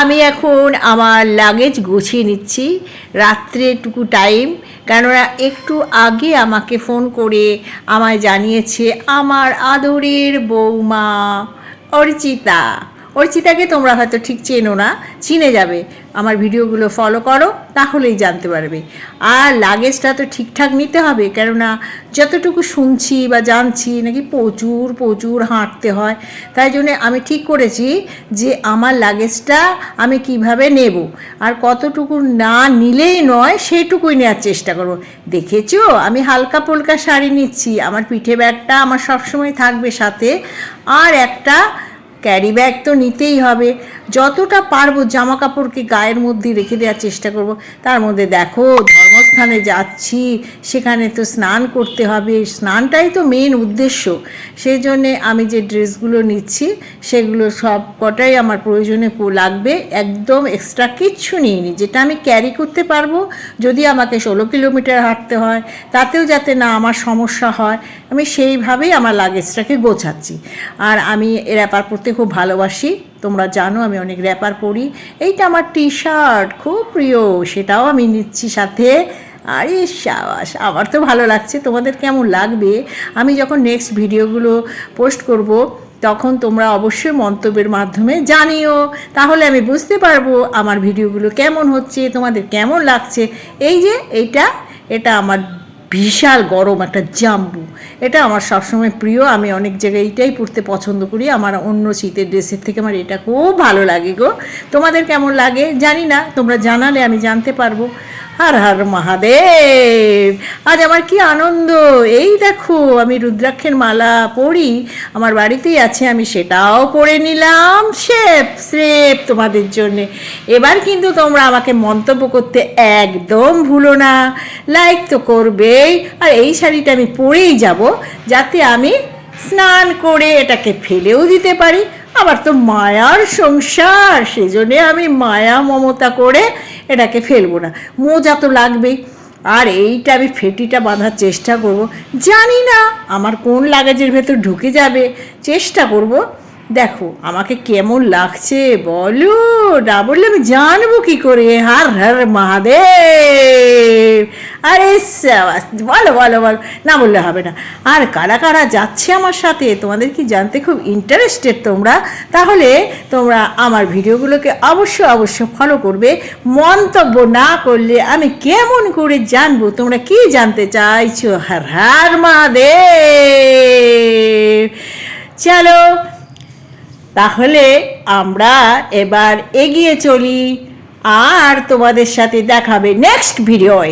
আমি এখন আমার লাগেজ গুছিয়ে নিচ্ছি। রাত্রেটুকু টাইম কেননা একটু আগে আমাকে ফোন করে আমায় জানিয়েছে আমার আদরের বৌমা অর্চিতা। অর্চিতাকে তোমরা হয়তো ঠিক চেনো না, চিনে যাবে। আমার ভিডিওগুলো ফলো করো, তাহলেই জানতে পারবে। আর লাগেজটা তো ঠিকঠাক নিতে হবে, কেননা যতটুকু শুনছি বা জানছি নাকি প্রচুর প্রচুর হাঁটতে হয়। তাই জন্যে আমি ঠিক করেছি যে আমার লাগেজটা আমি কীভাবে নেব। আর কতটুকু না নিলেই নয়, সেটুকুই নেওয়ার চেষ্টা করব। দেখেছ? আমি হালকা পোলকা শাড়ি নিচ্ছি, আমার পিঠে ব্যাগটা আমার সবসময় থাকবে সাথে। আর একটা ক্যারি ব্যাগ তো নিতেই হবে। যতটা পারব জামা কাপড়কে গায়ের মধ্যে রেখে দেওয়ার চেষ্টা করব। তার মধ্যে দেখো ধর্মস্থানে যাচ্ছি, সেখানে তো স্নান করতে হবে। স্নানটাই তো মেন উদ্দেশ্য। সেই জন্যে আমি যে ড্রেসগুলো নিচ্ছি, সেগুলো সব কটাই আমার প্রয়োজনে লাগবে। একদম এক্সট্রা কিচ্ছু নিইনি। যেটা আমি ক্যারি করতে পারব, যদি আমাকে ষোলো কিলোমিটার হাঁটতে হয়, তাতেও যাতে না আমার সমস্যা হয়, আমি সেইভাবেই আমার লাগেজটাকে গোছাচ্ছি। আর আমি এ ব্যাপার পরতে খুব ভালোবাসি। তোমরা জানো আমি অনেক র্যাপার পরি এইটা আমার টি শার্ট খুব প্রিয়, সেটাও আমি নিচ্ছি সাথে। আরে সাবাস, আমার তো ভালো লাগছে, তোমাদের কেমন লাগবে? আমি যখন নেক্সট ভিডিওগুলো পোস্ট করব, তখন তোমরা অবশ্যই মন্তব্যের মাধ্যমে জানিও। তাহলে আমি বুঝতে পারব আমার ভিডিওগুলো কেমন হচ্ছে, তোমাদের কেমন লাগছে। এই যে, এইটা, এটা আমার বিশাল গরম, একটা জাম্বু। এটা আমার সবসময় প্রিয়। আমি অনেক জায়গায় এইটাই পরতে পছন্দ করি। আমার অন্য শীতের ড্রেসের থেকে আমার এটা খুব ভালো লাগে গো। তোমাদের কেমন লাগে? জানি না। তোমরা জানালে আমি জানতে পারব। হর হর মহাদেব! আজ আমার কি আনন্দ! এই দেখো, আমি রুদ্রাক্ষের মালা পরি। আমার বাড়িতেই আছে, আমি সেটাও পরে নিলাম। শেপ স্রেপ তোমাদের জন্যে। এবার কিন্তু তোমরা আমাকে মন্তব্য করতে একদম ভুলো না। লাইক তো করবেই আর এই শাড়িটা আমি পরেই যাব যাতে আমি স্নান করে এটাকে ফেলেও দিতে পারি। আবার তো মায়ার সংসার, সেজন্যে আমি মায়া মমতা করে এটাকে ফেলব না। মোজা তো লাগবেই। আর এইটা আমি ফেটিটা বাঁধার চেষ্টা করব। জানি না আমার কোন লাগেজের ভেতর ঢুকে যাবে। চেষ্টা করব দেখো, আমাকে কেমন লাগছে বলো? না বললে আমি জানব কি করে? হার হার মহাদেব। আরে বলো বলো বলো, না বললে হবে না। আর কারা কারা যাচ্ছে আমার সাথে, তোমাদের কি জানতে খুব ইন্টারেস্টেড তোমরা? তাহলে তোমরা আমার ভিডিওগুলোকে অবশ্যই অবশ্যই ফলো করবে। মন্তব্য না করলে আমি কেমন করে জানব? তোমরা কি জানতে চাইছো? হার হার মহাদেব। চলো তাহলে আমরা এবার এগিয়ে চলি। আর তোমাদের সাথে দেখাবে নেক্সট ভিডিওয়